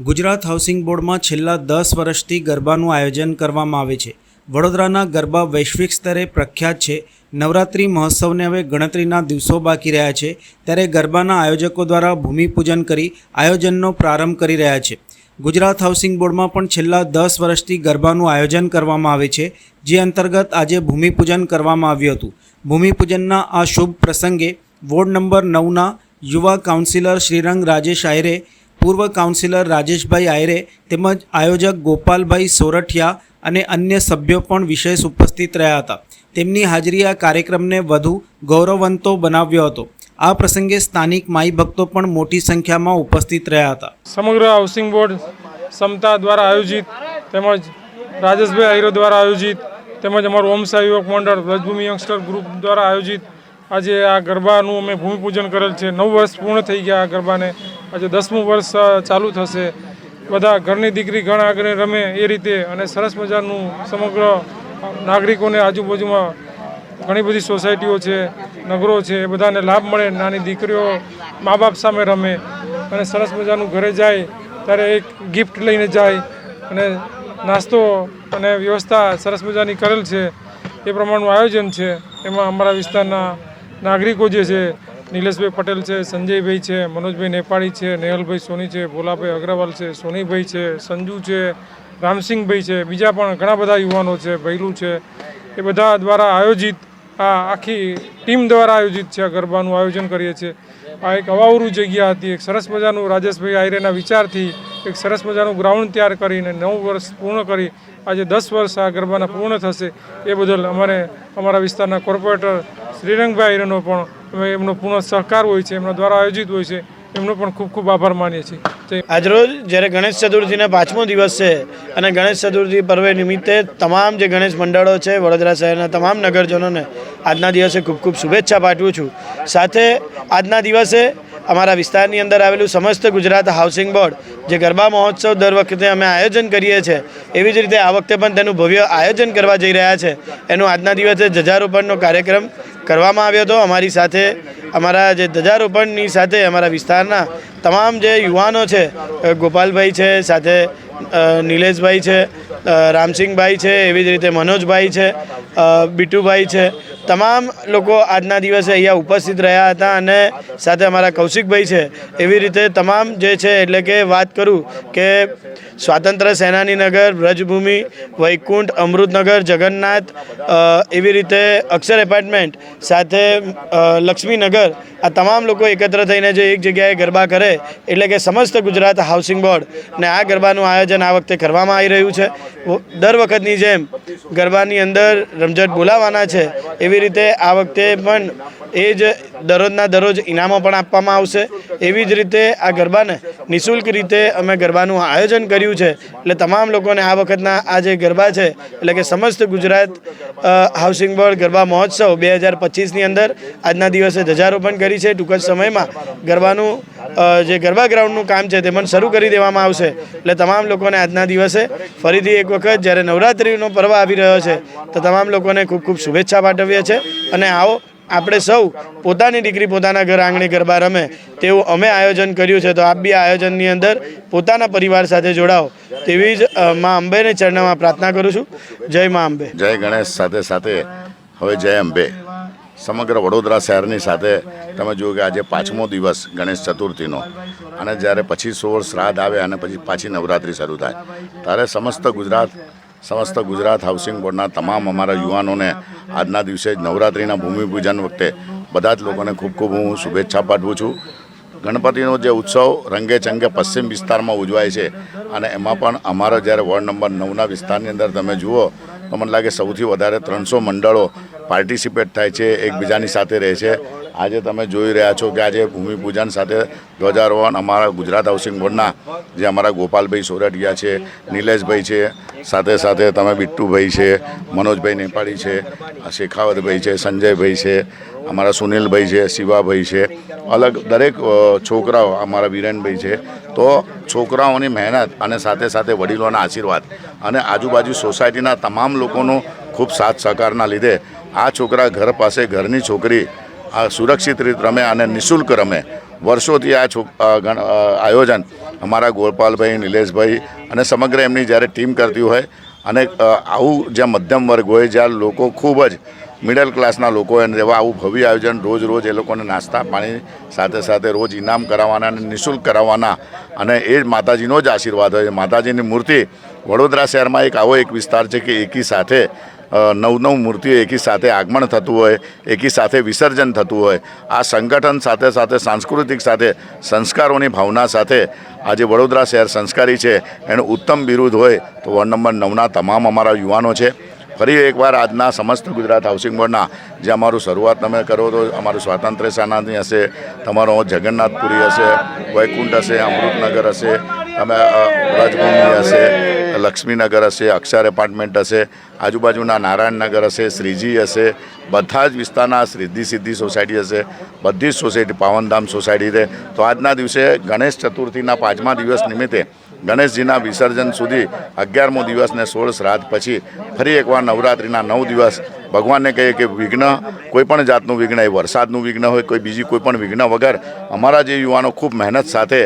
Gujarat housing બોર્ડમાં છેલ્લા દસ વર્ષથી ગરબાનું આયોજન કરવામાં આવે છે. વડોદરાના ગરબા વૈશ્વિક સ્તરે પ્રખ્યાત છે. નવરાત્રિ મહોત્સવને હવે ગણતરીના દિવસો બાકી રહ્યા છે. ત્યારે ગરબાના આયોજકો દ્વારા ભૂમિપૂજન કરી આયોજનનો પ્રારંભ કરી રહ્યા છે. ગુજરાત હાઉસિંગ બોર્ડમાં પણ છેલ્લા દસ વર્ષથી ગરબાનું આયોજન કરવામાં આવે છે, જે અંતર્ગત આજે ભૂમિપૂજન કરવામાં આવ્યું હતું. ભૂમિપૂજનના આ શુભ પ્રસંગે વોર્ડ નંબર નવના યુવા કાઉન્સિલર શ્રીરંગ રાજેશ આયરે પૂર્વ કાઉન્સિલર રાજેશભાઈ આયરે તેમજ આયોજક ગોપાલભાઈ સોરઠિયા અને અન્ય સભ્યો પણ વિશેષ ઉપસ્થિત રહ્યા હતા. તેમની હાજરી આ કાર્યક્રમને વધુ ગૌરવવંતો બનાવ્યો હતો. આ પ્રસંગે સ્થાનિક માઈ ભક્તો પણ મોટી સંખ્યામાં ઉપસ્થિત રહ્યા હતા. સમગ્ર હાઉસિંગ બોર્ડ સમતા દ્વારા આયોજિત તેમજ રાજેશભાઈ આહિરો દ્વારા આયોજિત તેમજ અમારું ઓમ સહયોગ મંડળ વ્રજભૂમિ યંગસ્ટર ગ્રુપ દ્વારા આયોજિત આજે આ ગરબાનું અમે ભૂમિપૂજન કરેલ છે. નવ વર્ષ પૂર્ણ થઈ ગયા આ ગરબાને. આજે દસમું વર્ષ ચાલુ થશે. બધા ઘરની દીકરી ઘણા આગળ રમે એ રીતે અને સરસ મજાનું સમગ્ર નાગરિકોને આજુબાજુમાં ઘણી બધી સોસાયટીઓ છે, નગરો છે, એ બધાને લાભ મળે. નાની દીકરીઓ મા બાપ સામે રમે અને સરસ મજાનું ઘરે જાય, ત્યારે એક ગિફ્ટ લઈને જાય અને નાસ્તો અને વ્યવસ્થા સરસ મજાની કરેલ છે. એ પ્રમાણનું આયોજન છે. એમાં અમારા વિસ્તારના નાગરિકો જે છે, નિલેશભાઈ પટેલ છે, સંજયભાઈ છે, મનોજભાઈ નેપાળી છે, નેહલભાઈ સોની છે, ભોલાભાઈ અગ્રવાલ છે, સોનીભાઈ છે, સંજુ છે, રામસિંહભાઈ છે, બીજા પણ ઘણા બધા યુવાનો છે ભૈલું છે. એ બધા દ્વારા આયોજિત આ આખી ટીમ દ્વારા આયોજિત છે આ ગરબાનું આયોજન કરીએ છીએ. આ એક અવાવરું જગ્યા હતી, એક સરસ મજાનું રાજેશભાઈ આયરેના વિચારથી એક સરસ મજાનું ગ્રાઉન્ડ તૈયાર કરીને નવ વર્ષ પૂર્ણ કરી, આજે દસ વર્ષ આ ગરબાના પૂર્ણ થશે. એ બદલ અમારે, અમારા વિસ્તારના કોર્પોરેટર શ્રીરંગભાઈ આયરેનો પણ, એમનો પૂર્ણ સહકાર હોય છે, એમના દ્વારા આયોજિત હોય છે, એમનો પણ ખૂબ ખૂબ આભાર માનીએ છીએ. આજરોજ જ્યારે ગણેશ ચતુર્થીના પાંચમો દિવસ છે અને ગણેશ ચતુર્થી પર્વે નિમિત્તે તમામ જે ગણેશ મંડળો છે, વડોદરા શહેરના તમામ નગરજનોને આજના દિવસે ખૂબ ખૂબ શુભેચ્છા પાઠવું છું. સાથે આજના દિવસે અમારા વિસ્તારની અંદર આવેલું સમસ્ત ગુજરાત હાઉસિંગ બોર્ડ, જે ગરબા મહોત્સવ દર વખતે અમે આયોજન કરીએ છીએ, એવી જ રીતે આ વખતે પણ તેનું ભવ્ય આયોજન કરવા જઈ રહ્યા છે. એનું આજના દિવસે જજારોપણનો કાર્યક્રમ કરવામાં આવ્યો હતો. અમારી સાથે અમારા જે ધજારોપણની સાથે અમારા વિસ્તારના તમામ જે યુવાનો છે ગોપાલભાઈ છે, સાથે નિલેશભાઈ છે રામસિંહભાઈ છે, એવી જ રીતે મનોજભાઈ છે બીટુભાઈ છે. તમામ લોકો આજના દિવસે અહીંયા ઉપસ્થિત રહ્યા હતા અને સાથે અમારા કૌશિકભાઈ છે. એવી રીતે તમામ જે છે, એટલે કે વાત કરું કે સ્વાતંત્ર્ય સેનાની નગર વ્રજભૂમિ, વૈકુંઠ, અમૃતનગર, જગન્નાથ એવી રીતે અક્ષર એપાર્ટમેન્ટ સાથે લક્ષ્મીનગર, આ તમામ લોકો એકત્ર થઈને જે એક જગ્યાએ ગરબા કરે, એટલે કે સમસ્ત ગુજરાત હાઉસિંગ બોર્ડ ને આ ગરબાનું આયોજન આ વખતે કરવામાં આવી રહ્યું છે. દર વખતની જેમ ગરબાની અંદર રમઝટ બોલાવવાના છે. એવી રીતે આ વખતે પણ એ જ દરરોજના દરરોજ ઇનામો પણ આપવામાં આવશે. એવી જ રીતે આ ગરબાને નિઃશુલ્ક રીતે અમે ગરબાનું આયોજન કર્યું છે. એટલે તમામ લોકોને આ વખતના આ જે ગરબા છે, એટલે કે સમસ્ત ગુજરાત હાઉસિંગ બોર્ડ ગરબા મહોત્સવ બે હજાર પચીસની અંદર આજના દિવસે ધ્વજારોપણ કરી છે. ટૂંક જ સમયમાં ગરબાનું જે ગરબા ગ્રાઉન્ડનું કામ છે તે પણ શરૂ કરી દેવામાં આવશે. એટલે તમામ લોકોને આજના દિવસે ફરીથી એક વખત જ્યારે નવરાત્રિનો પર્વ આવી રહ્યો છે, તો તમામ લોકોને ખૂબ ખૂબ શુભેચ્છા પાઠવીએ છીએ. અને આવો, આપણે સૌ પોતાની દીકરી પોતાના ઘર આંગણે ગરબા રમે તેવું અમે આયોજન કર્યું છે. તો આપ બી આયોજનની અંદર પોતાના પરિવાર સાથે જોડાઓ તેવી જ મા અંબેને ચરણમાં પ્રાર્થના કરું છું. જય મા અંબે. જય ગણેશ સાથે સાથે હવે જય અંબે. સમગ્ર વડોદરા શહેરની સાથે તમે જુઓ કે આજે પાંચમો દિવસ ગણેશ ચતુર્થીનો. અને જ્યારે પછી સોળ શ્રાદ્ધ આવે અને પછી પાછી નવરાત્રિ શરૂ થાય. ત્યારે સમસ્ત ગુજરાત સમસ્ત ગુજરાત હાઉસિંગ બોર્ડના તમામ અમારા યુવાનોને આજના દિવસે જ નવરાત્રિના ભૂમિપૂજન વખતે બધા જ લોકોને ખૂબ ખૂબ હું શુભેચ્છા પાઠવું છું. ગણપતિનો જે ઉત્સવ રંગે ચંગે પશ્ચિમ વિસ્તારમાં ઉજવાય છે. અને એમાં પણ અમારા જ્યારે વોર્ડ નંબર નવના વિસ્તારની અંદર તમે જુઓ તો મને લાગે સૌથી વધારે ત્રણસો મંડળો પાર્ટિસિપેટ થાય છે, એકબીજાની સાથે રહે છે. આજે તમે જોઈ રહ્યા છો કે આજે ભૂમિપૂજન સાથે ધ્વજારોહણ અમારા ગુજરાત હાઉસિંગ બોર્ડના જે અમારા ગોપાલભાઈ સોરઠિયા છે, નિલેશભાઈ છે, સાથે સાથે તમે બિટ્ટુભાઈ છે, મનોજભાઈ નેપાળી છે શેખાવતભાઈ છે, સંજયભાઈ છે, અમારા સુનિલભાઈ છે, શિવાભાઈ છે. અલગ દરેક છોકરાઓ અમારા વિરેનભાઈ છે. તો છોકરાઓની મહેનત અને સાથે સાથે વડીલોના આશીર્વાદ અને આજુબાજુ સોસાયટીના તમામ લોકોનો ખૂબ સાથ સહકારના લીધે આ છોકરા ઘર પાસે ઘરની છોકરી આ સુરક્ષિત રીત રમે અને નિઃશુલ્ક રમે. વર્ષોથી આ છોક આયોજન અમારા ગોપાલભાઈ, નિલેશભાઈ અને સમગ્ર એમની જ્યારે ટીમ કરતી હોય અને આવું જ્યાં મધ્યમ વર્ગ હોય, જ્યાં લોકો ખૂબ જ મિડલ ક્લાસના લોકો એને એવા આવું ભવ્ય આયોજન રોજ રોજ એ લોકોને નાસ્તા પાણી સાથે સાથે રોજ ઇનામ કરાવવાના અને નિઃશુલ્ક કરાવવાના. અને એ જ માતાજીનો જ આશીર્વાદ હોય. માતાજીની મૂર્તિ વડોદરા શહેરમાં એક આવો એક વિસ્તાર છે કે એકી સાથે નવ નવ મૂર્તિઓ એકી સાથે આગમન થતું હોય, એકી સાથે વિસર્જન થતું હોય. આ સંગઠન સાથે સાથે, સાંસ્કૃતિક સાથે, સંસ્કારોની ભાવના સાથે આજે વડોદરા શહેર સંસ્કારી છે. એનું ઉત્તમ બિરુદ હોય તો વોર્ડ નંબર નવના તમામ અમારા યુવાનો છે. ફરી એકવાર આજના સમસ્ત ગુજરાત હાઉસિંગ બોર્ડના જે અમારું શરૂઆત તમે કરો તો અમારું સ્વાતંત્ર્ય સેનાની હશે, તમારો જગન્નાથપુરી હશે, વૈકુંઠ હશે, અમૃતનગર હશે તમે વ્રજભૂમિ હશે, લક્ષ્મીનગર હશે, અક્ષર એપાર્ટમેન્ટ હશે, આજુબાજુના નારાયણનગર હશે, શ્રીજી હશે, બધા જ વિસ્તારના સિદ્ધિ સિદ્ધિ સોસાયટી હશે, બધી જ સોસાયટી, પાવનધામ સોસાયટી છે. તો આજના દિવસે ગણેશ ચતુર્થીના પાંચમા દિવસ નિમિત્તે ગણેશજીના વિસર્જન સુધી અગિયારમો દિવસ ને સોળ શ્રાદ્ધ પછી ફરી એકવાર નવરાત્રિના નવ દિવસ ભગવાનને કહીએ કે વિઘ્ન, કોઈ પણ જાતનું વિઘ્ન, એ વરસાદનું વિઘ્ન હોય, કોઈ બીજી કોઈ પણ વિઘ્ન વગર અમારા જે યુવાનો ખૂબ મહેનત સાથે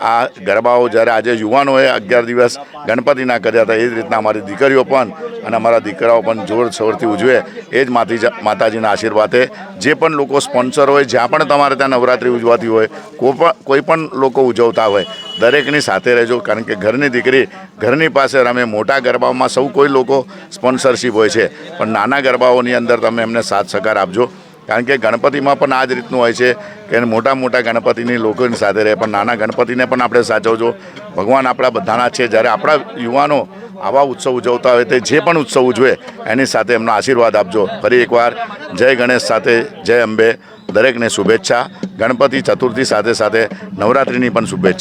આ ગરબાઓ જ્યારે આજે યુવાનોએ અગિયાર દિવસ ગણપતિના કર્યા હતા, એ જ રીતના અમારી દીકરીઓ પણ અને અમારા દીકરાઓ પણ જોર શોરથી ઉજવે એ જ માતી માતાજીના આશીર્વાદે. જે પણ લોકો સ્પોન્સર હોય, જ્યાં પણ તમારે ત્યાં નવરાત્રિ ઉજવાતી હોય, કોઈ પણ કોઈ પણ લોકો ઉજવતા હોય, દરેકની સાથે રહેજો. કારણ કે ઘરની દીકરી ઘરની પાસે રમે. મોટા ગરબાઓમાં સૌ કોઈ લોકો સ્પોન્સરશીપ હોય છે. પણ નાના ગરબાઓની અંદર તમે એમને સાથ સહકાર આપજો. કારણ કે ગણપતિમાં પણ આ જ રીતનું હોય છે કે મોટા મોટા ગણપતિની લોકોની સાથે રહે. પણ નાના ગણપતિને પણ આપણે સાચવજો. ભગવાન આપણા બધાના છે. જ્યારે આપણા યુવાનો આવા ઉત્સવ ઉજવતા હોય તે જે પણ ઉત્સવ ઉજવે, એની સાથે એમનો આશીર્વાદ આપજો. ફરી એકવાર જય ગણેશ સાથે જય અંબે. દરેકને શુભેચ્છા. ગણપતિ ચતુર્થી સાથે સાથે નવરાત્રિની પણ શુભેચ્છા.